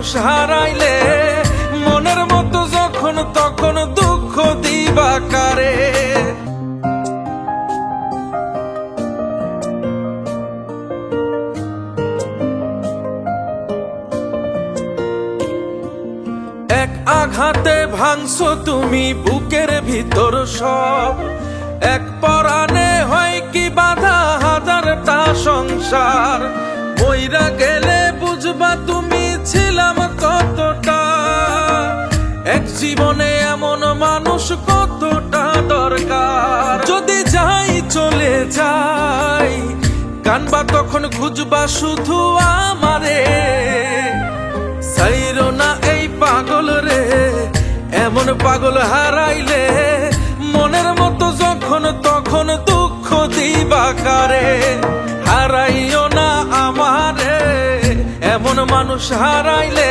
মানুষ হারাইলে, মনের মতো যখন তখন দুঃখ দিবা কারে? এক আঘাতে ভাঙছো তুমি বুকের ভিতর সব। এক পরাণে হয় কি বাধা হাজারটা সংসার, মইরা ছিলাম কতটা? এক জীবনে এমন মানুষ কতটা দরকার? যদি যাই চলে যাই কানবা তখন খুঁজবা শুধু আমারে? না এই পাগল রে, এমন পাগল হারাইলে মনের মতো যখন, তখন দুঃখ দিবা কারে? এমন মানুষ হারাইলে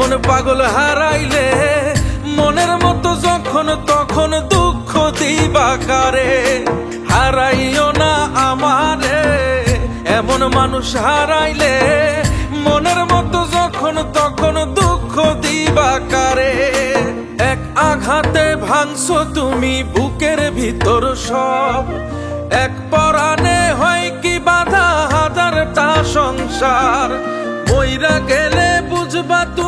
এমন পাগল হারাইলে মনের মতো যখন তখন দুঃখ দিবা কারে? হারাইও না আমারে। এমন মানুষ হারাইলে মনের মতো যখন তখন দুঃখ দিবা কারে? এক আঘাতে ভাঙছো তুমি বুকের ভিতর সব। এক পরাণে হয় কি বাধা হাজারটা সংসার। মইরা গেলে বুঝবা তুমি